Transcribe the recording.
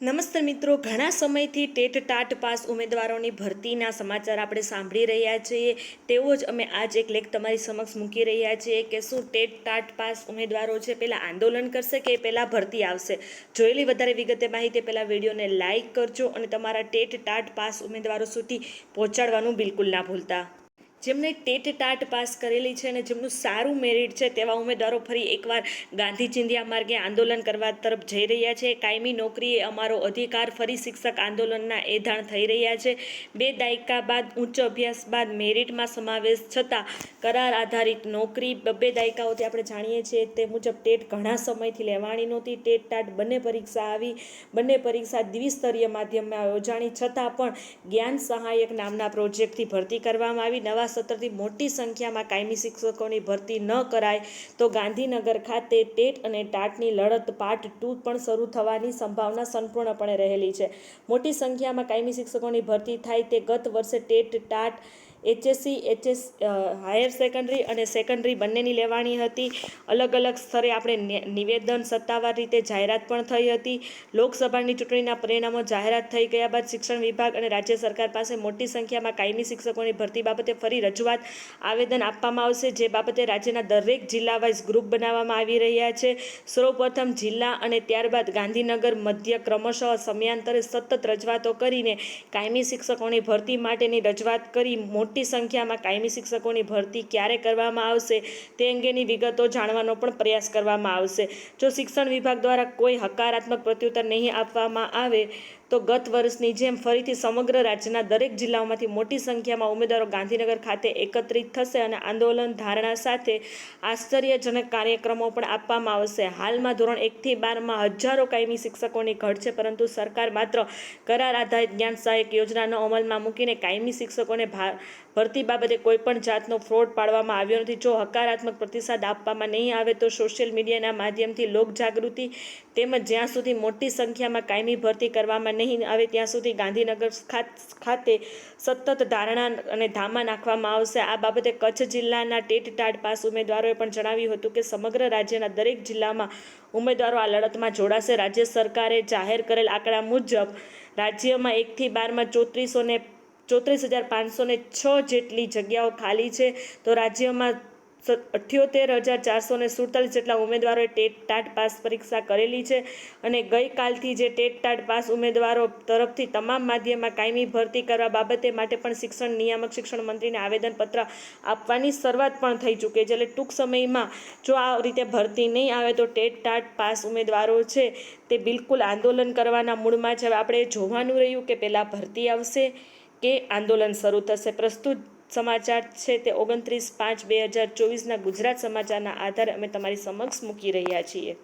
નમસ્તે મિત્રો, ઘણા સમયથી ટેટ ટાટ પાસ ઉમેદવારોની ભરતીના સમાચાર આપણે સાંભળી રહ્યા છીએ. તેવો જ અમે આજ એક લેખ તમારી સમક્ષ મૂકી રહ્યા છીએ કે શું ટેટ ટાટ પાસ ઉમેદવારો છે પહેલાં આંદોલન કરશે કે પહેલાં ભરતી આવશે? જોયેલી વધારે વિગતે માહિતી પહેલાં વિડીયોને લાઇક કરજો અને તમારા ટેટ ટાટ પાસ ઉમેદવારો સુધી પહોંચાડવાનું બિલકુલ ના ભૂલતા. જેમણે ટેટ ટાટ પાસ કરેલી છે અને જેમનું સારું મેરિટ છે તેવા ઉમેદવારો ફરી એકવાર ગાંધી ચિંધ્યા માર્ગે આંદોલન કરવા તરફ જઈ રહ્યા છે. કાયમી નોકરી એ અમારો અધિકાર, ફરી શિક્ષક આંદોલનના એધાણ થઈ રહ્યા છે. બે દાયકા બાદ ઉચ્ચ અભ્યાસ બાદ મેરિટમાં સમાવેશ છતાં કરાર આધારિત નોકરી બબ્બે દાયકાઓથી આપણે જાણીએ છીએ તે મુજબ ટેટ ઘણા સમયથી લેવાની નહોતી. ટેટ ટાટ બંને પરીક્ષા આવી, બંને પરીક્ષા દ્વિસ્તરીય માધ્યમમાં યોજાણી છતાં પણ જ્ઞાન સહાયક નામના પ્રોજેક્ટથી ભરતી કરવામાં આવી. નવા સત્રથી મોટી સંખ્યામાં કાયમી શિક્ષકોની ભરતી ન કરાય તો ગાંધીનગર ખાતે ટેટ અને ટાટની લડત પાર્ટ ટુ પણ શરૂ થવાની સંભાવના સંપૂર્ણપણે રહેલી છે. મોટી સંખ્યામાં કાયમી શિક્ષકોની ભરતી થાય તે ગત વર્ષે TET, TAT HSC HS higher secondary અને સેકન્ડરી બંનેની લેવાની હતી. અલગ અલગ સ્તરે આપણે નિવેદન સત્તાવાર રીતે જાહેરાત પણ થઈ હતી. લોકસભાની ચૂંટણીના પરિણામો જાહેરાત થઈ ગયા બાદ શિક્ષણ વિભાગ અને રાજ્ય સરકાર પાસે મોટી સંખ્યામાં કાયમી શિક્ષકોની ભરતી બાબતે ફરી રજૂઆત આવેદન આપવામાં આવશે, જે બાબતે રાજ્યના દરેક જિલ્લા વાઇઝ ગ્રુપ બનાવવામાં આવી રહ્યા છે. સૌપ્રથમ જિલ્લા અને ત્યારબાદ ગાંધીનગર મધ્ય ક્રમશઃ સમયાંતરે સતત રજૂઆતો કરીને કાયમી શિક્ષકોની ભરતી માટેની રજૂઆત કરી મોટી સંખ્યામાં કાયમી શિક્ષકોની ભરતી ક્યારે કરવામાં આવશે તે અંગેની વિગતો જાણવાનો પણ પ્રયાસ કરવામાં આવશે. જો શિક્ષણ વિભાગ દ્વારા કોઈ હકારાત્મક પ્રત્યુત્તર નહીં આપવામાં આવે, તો ગત વર્ષની જેમ ફરીથી સમગ્ર રાજ્યના દરેક જિલ્લાઓમાંથી મોટી સંખ્યામાં ઉમેદવારો ગાંધીનગર ખાતે એકત્રિત થશે અને આંદોલન ધારણા સાથે આશ્ચર્યજનક કાર્યક્રમો પણ આપવામાં આવશે. હાલમાં ધોરણ એકથી બારમાં હજારો કાયમી શિક્ષકોની ઘટ છે, પરંતુ સરકાર માત્ર કરાર આધારિત જ્ઞાન સહાયક યોજનાનો અમલમાં મૂકીને કાયમી શિક્ષકોને ભા ભરતી બાબતે કોઈપણ જાતનો ફ્રોડ પાડવામાં આવ્યો નથી. જો હકારાત્મક પ્રતિસાદ આપવામાં નહીં આવે તો સોશિયલ મીડિયાના માધ્યમથી લોકજાગૃતિ તેમજ જ્યાં સુધી મોટી સંખ્યામાં કાયમી ભરતી કરવામાં નહીં આવે ત્યાં સુધી ગાંધીનગર ખાત- સતત ધારણા અને ધામા નાખવામાં આવશે. આ બાબતે કચ્છ જિલ્લાના ટેટ ટાટ પાસ ઉમેદવારોએ પણ જણાવ્યું હતું કે સમગ્ર રાજ્યના દરેક જિલ્લામાં ઉમેદવારો આ લડતમાં જોડાશે. રાજ્ય સરકારે જાહેર કરેલ આંકડા મુજબ રાજ્યમાં એકથી બારમાં ચોત્રીસો ને ચોત્રીસ હજાર પાંચસો ને છ જેટલી જગ્યાઓ ખાલી છે. તો રાજ્યમાં અઠ્યોતેર હજાર ચારસો ને સુડતાલીસ જેટલા ઉમેદવારોએ ટેટ ટાટ પાસ પરીક્ષા કરેલી છે. અને ગઈકાલથી જે ટેટ ટાટ પાસ ઉમેદવારો તરફથી તમામ માધ્યમમાં કાયમી ભરતી કરવા બાબતે માટે પણ શિક્ષણ નિયામક શિક્ષણ મંત્રીને આવેદનપત્ર આપવાની શરૂઆત પણ થઈ ચૂકી છે. એટલે ટૂંક સમયમાં જો આ રીતે ભરતી નહીં આવે તો ટેટ ટાટ પાસ ઉમેદવારો છે તે બિલકુલ આંદોલન કરવાના મૂળમાં જ આપણે જોવાનું રહ્યું કે પહેલાં ભરતી આવશે. કે આંદોલન શરૂ થશે. પ્રસ્તુત સમાચાર છે તે ઓગણત્રીસ પાંચ બે હજાર ચોવીસના ગુજરાત સમાચારના આધારે અમે તમારી સમક્ષ મૂકી રહ્યા છીએ.